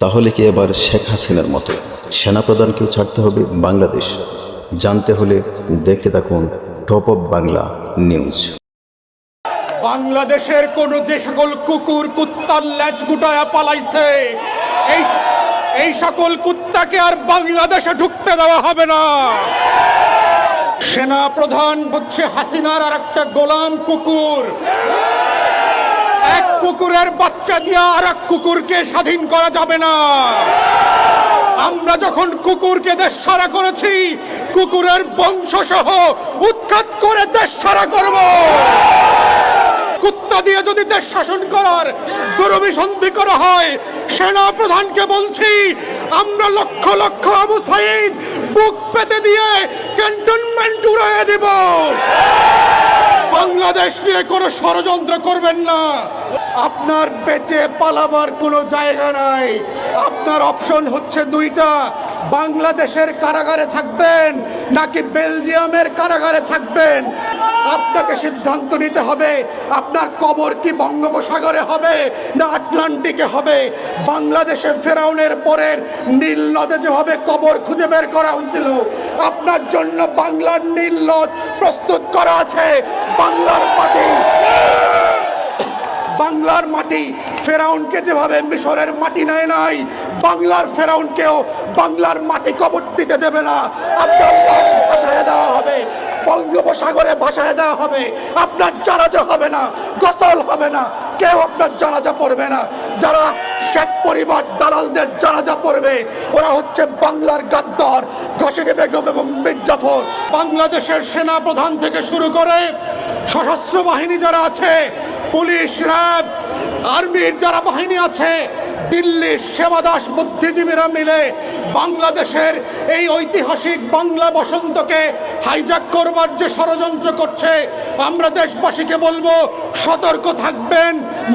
তাহলে কি এবার শেখ হাসিনার মতো সেনাপ্রধানকেও ছাড়তে হবে বাংলাদেশ? জানতে হলে দেখতে থাকুন টপ অফ বাংলা নিউজ বাংলাদেশের কোন যে সকল কুকুর কুত্তার ল্যাচ গুটায়া পালাইছে, এই এই সকল কুত্তাকে আর বাংলাদেশে ঢুকতে দেওয়া হবে না। সেনা প্রধান হচ্ছে হাসিনার আর একটা গোলাম কুকুর। এক কুকুরের বাচ্চা দিয়ে আর কুকুরকে স্বাধীন করা যাবে না। আমরা যখন কুকুরকে দেশ ছাড়া করেছি, কুকুরের বংশ সহ উৎখাত করে দেশ ছাড়া করব। কুত্তা দিয়ে যদি দেশ শাসন করার দুরভিসন্ধি করা হয় সেনা প্রধানকে বলছি, আমরা লক্ষ লক্ষ আবু সাইদ বুক পেতে দিয়ে ক্যান্টনমেন্ট উড়িয়ে দেব। বাংলাদেশ নিয়ে কোনো ষড়যন্ত্র করবেন না। আপনার বেঁচে পালাবার কোনো জায়গা নাই। আপনার অপশন হচ্ছে দুইটা। বাংলাদেশের কারাগারে থাকবেন নাকি বেলজিয়ামের কারাগারে থাকবেন? আপনাকে সিদ্ধান্ত নিতে হবে, আপনার কবর কি বঙ্গোপসাগরে হবে না আটলান্টিকে হবে? বাংলাদেশে ফেরাউনের পরের নীল নদে যেভাবে কবর খুঁজে বের করা হয়েছিল, আপনার জন্য বাংলার নীল নদ প্রস্তুত করা আছে। বাংলার মাটি বাংলার মাটি ফেরাউনকে যেভাবে মিশরের মাটি নেয় নাই, বাংলার ফেরাউনকেও বাংলার মাটি কবর দিতে দেবে না। ভাসায় দেওয়া হবে, বঙ্গোপসাগরে ভাসায় দেওয়া হবে। আপনার জানাজা হবে না, গোসল হবে না, কেউ আপনার জানাজা পড়বে না। যারা শেখ পরিবার দালালদের জানাজা পড়বে, ওরা হচ্ছে বাংলার গাদ্দার ঘসিকে বেগম এবং মির্জাফর বাংলাদেশের সেনা প্রধান থেকে শুরু করে সশস্ত্র বাহিনী যারা আছে পুলিশ র্যাব আর্মির যারা বাহিনী আছে দিল্লির সেবাদাস বুদ্ধিজীবীরা মিলে বাংলাদেশের এই ঐতিহাসিক বাংলা বসন্তকে হাইজাক করবার যে ষড়যন্ত্র করছে, আমরা দেশবাসীকে বলব, সতর্ক থাকবেন,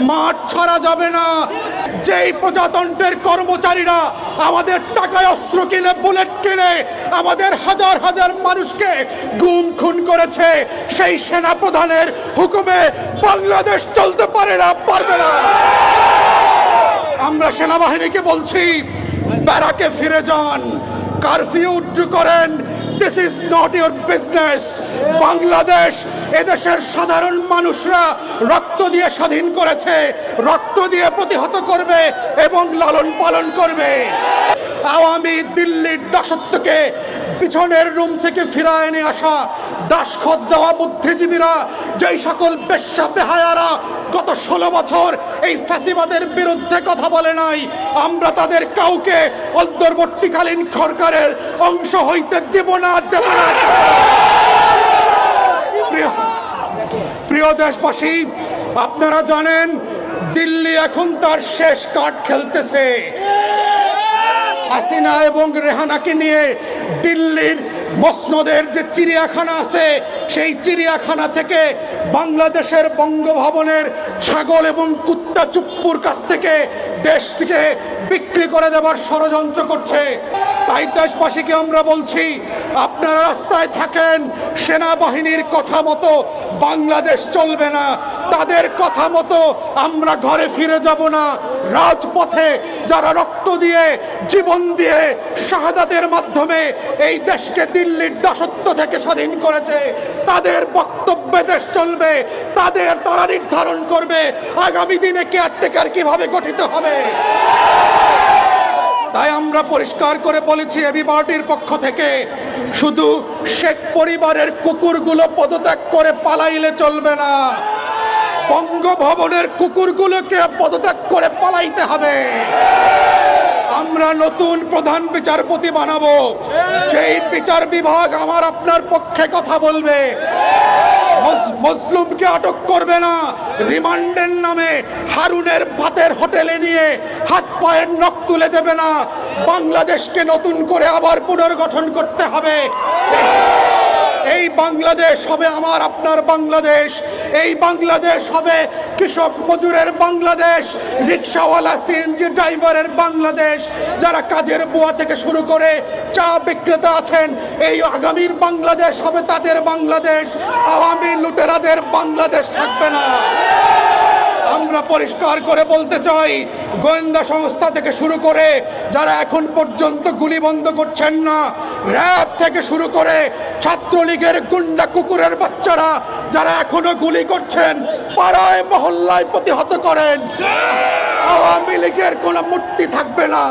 মাঠ ছাড়া যাবে না। যেই প্রজাতন্ত্রের কর্মচারীরা আমাদের টাকায় অস্ত্র কিনে, বুলেট কিনে, আমাদের হাজার হাজার মানুষকে গুম খুন করেছে, সেই সেনা প্রধানের হুকুমে বাংলাদেশ চলতে পারে না, পারবে না। আমরা সেনাবাহিনীকে বলছি, ব্যারাকে ফিরে যান। কারফিউ উজ্জু করেন। This is not your business Bangladesh এদেশের সাধারণ মানুষরা রক্ত দিয়ে স্বাধীন করেছে, রক্ত দিয়ে প্রতিহত করবে এবং লালন পালন করবে। আওয়ামী দিল্লির দাসত্বকে পিছনের রুম থেকে ফিরায় এনে আসা দাসখত দেওয়া বুদ্ধিজীবীরা, যেই সকল বেশ্যা বেহায়ারা ষোলো বছর এই ফ্যাসিবাদের বিরুদ্ধে কথা বলে নাই। আমরা তাদের কাউকে অন্তর্বর্তীকালীন সরকারের অংশ হইতে দেব না দেব না। প্রিয় দেশবাসী, আপনারা জানেন, দিল্লি এখন তার শেষ কার্ড খেলতেছে। হাসিনা এবং রেহানাকে নিয়ে দিল্লির মসনদের যে চিড়িয়াখানা আছে, সেই চিড়িয়াখানা থেকে বাংলাদেশের বঙ্গভবনের ছাগল এবং কুত্তা চুপ্পুর কাছ থেকে দেশটিকে বিক্রি করে দেওয়ার ষড়যন্ত্র করছে। তাই দেশবাসীকে আমরা বলছি, আপনারা রাস্তায় থাকেন, সেনাবাহিনীর কথা মতো বাংলাদেশ চলবে না। তাদের কথা মতো আমরা ঘরে ফিরে যাব না। রাজপথে যারা রক্ত দিয়ে, জীবন দিয়ে শাহাদাতের মাধ্যমে এই দেশকে দিল্লির দাসত্ব থেকে স্বাধীন করেছে, তাদের বক্তব্যে দেশ চলবে, তাদের তারা নির্ধারণ করবে, আগামী দিনে কেয়ারটেকার কীভাবে গঠিত হবে তাই আমরা পরিষ্কার করে বলেছি এবি পার্টির পক্ষ থেকে, শুধু শেখ পরিবারের কুকুরগুলো পদত্যাগ করে পালাইলে চলবে না। বঙ্গভবনের কুকুরগুলোকে পদত্যাগ করে পালাইতে হবে। আমরা নতুন প্রধান বিচারপতি বানাবো। যেই বিচার বিভাগ আমার আপনার পক্ষে কথা বলবে। মজলুমকে আটক করবে না। রিমান্ডের নামে হারুনের ভাতের হোটেলে নিয়ে হাত পায়ের নখ তুলে দেবে না। বাংলাদেশকে নতুন করে আবার পুনর্গঠন করতে হবে। এই বাংলাদেশ হবে আমার আপনার বাংলাদেশ। এই বাংলাদেশ হবে কৃষক মজুরের বাংলাদেশ, রিক্সাওয়ালা সিএনজি ড্রাইভারের বাংলাদেশ। যারা কাজের বুয়া থেকে শুরু করে চা বিক্রেতা আছেন, এই আগামীর বাংলাদেশ হবে তাদের বাংলাদেশ। আওয়ামী লুটেরাদের বাংলাদেশ থাকবে না। আমরা পরিষ্কার করে বলতে চাই, গোয়েন্দা সংস্থা থেকে শুরু করে যারা এখন পর্যন্ত গুলি বন্ধ করছেন না, র্যাব থেকে শুরু করে ছাত্রলীগের গুন্ডা কুকুরের বাচ্চারা যারা এখনও গুলি করছেন, পাড়ায়, মহল্লায় প্রতিহত করেন। আওয়ামী লীগের কোনো মূর্তি থাকবে না।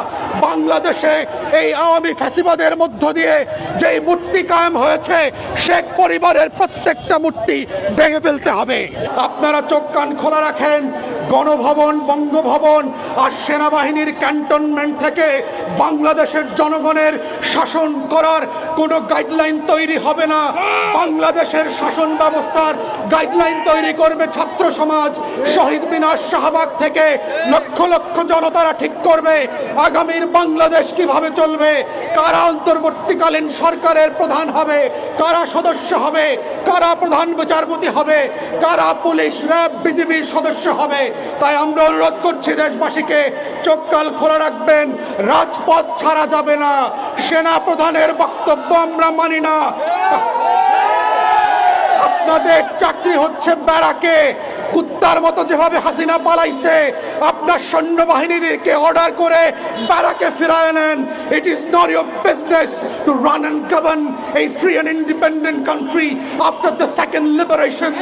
বাংলাদেশে এই আওয়ামী ফ্যাসিবাদের মধ্য দিয়ে যেই মূর্তি কায়েম হয়েছে, শেখ পরিবারের প্রত্যেকটা মূর্তি ভেঙে ফেলতে হবে। আপনারা চোখ কান খোলা রাখেন, গণভবন, বঙ্গভবন আর সেনাবাহিনীর ক্যান্টনমেন্ট থেকে বাংলাদেশের জনগণের শাসন করার কোনো গাইডলাইন তৈরি হবে না। বাংলাদেশের শাসন ব্যবস্থার গাইডলাইন তৈরি করবে ছাত্র সমাজ, শহীদ মিনার শাহবাগ থেকে লক্ষ লক্ষ জনতারা ঠিক করবে। আগামীর বাংলাদেশ কীভাবে চলবে? কারা অন্তর্বর্তীকালীন সরকারের প্রধান হবে? কারা সদস্য হবে? কারা প্রধান বিচারপতি হবে? কারা পুলিশ, র্যাব, বিজিবির সদস্য হবে? তাই আমরা অনুরোধ করছি দেশবাসীকে, চোখ কাল খোলা রাখবেন, রাজপথ ছাড়া যাবে না। সেনা প্রধানের বক্তব্য আমরা মানি না। আপনাদের চাকরি হচ্ছে ব্যারাকে। কুত্তার মতো যেভাবে হাসিনা পালাইছে, আপনার সৈন্যবাহিনীদেরকে অর্ডার করে ব্যারাকে ফিরায় নেন। It is not your business to run and govern এই free and independent country after the second liberation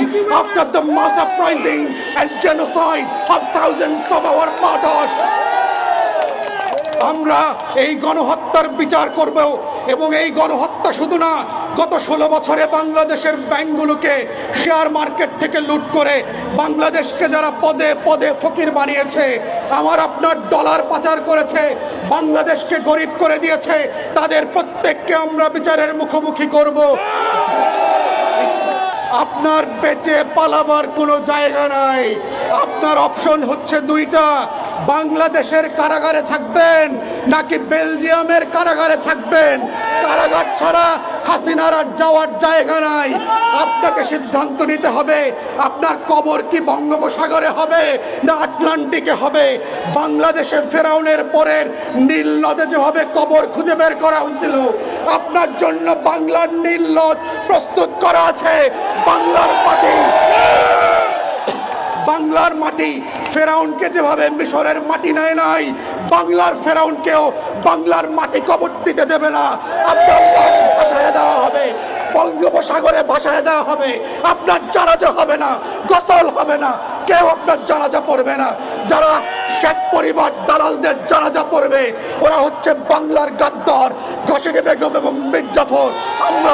after the mass uprising and genocide of thousands of our fathers আমরা এই গণহত্যার বিচার করব এবং এই গণহত্যা শুধু না, গত ষোলো বছরে বাংলাদেশের ব্যাংকগুলোকে শেয়ার মার্কেট থেকে লুট করে বাংলাদেশকে যারা পদে পদে ফকির বানিয়েছে, আমার আপনার ডলার পাচার করেছে, বাংলাদেশকে গরিব করে দিয়েছে, তাদের প্রত্যেককে আমরা বিচারের মুখোমুখি করব। আপনার বেঁচে পালাবার কোনো জায়গা নাই। আপনার অপশন হচ্ছে দুইটা বাংলাদেশের কারাগারে থাকবেন নাকি বেলজিয়ামের কারাগারে থাকবেন? কারাগার ছাড়া হাসিনার আর যাওয়ার জায়গা নাই। আপনাকে সিদ্ধান্ত নিতে হবে, আপনার কবর কি বঙ্গোপসাগরে হবে না আটলান্টিকে হবে? বাংলাদেশে ফেরাউনের পরের নীল নদে যেভাবে কবর খুঁজে বের করা হয়েছিল, আপনার জন্য বাংলার নীল নদ প্রস্তুত করা আছে। বাংলার মাটি বাংলার মাটি ফেরাউনকে যেভাবে মিশরের মাটি নেয় নাই, বাংলার ফেরাউনকেও বাংলার মাটি কবর দিতে দেবে না। ভাসায় দেওয়া হবে, বঙ্গোপসাগরে ভাসায় দেওয়া হবে। আপনার জানাজা হবে না, গোসল হবে না, কেউ আপনার জানাজা পড়বে না। যারা শেখ পরিবার দালালদের জানাজা পড়বে, ওরা হচ্ছে বাংলার গাদ্দার ঘসেকে বেগম এবং মির্জাফর। আমরা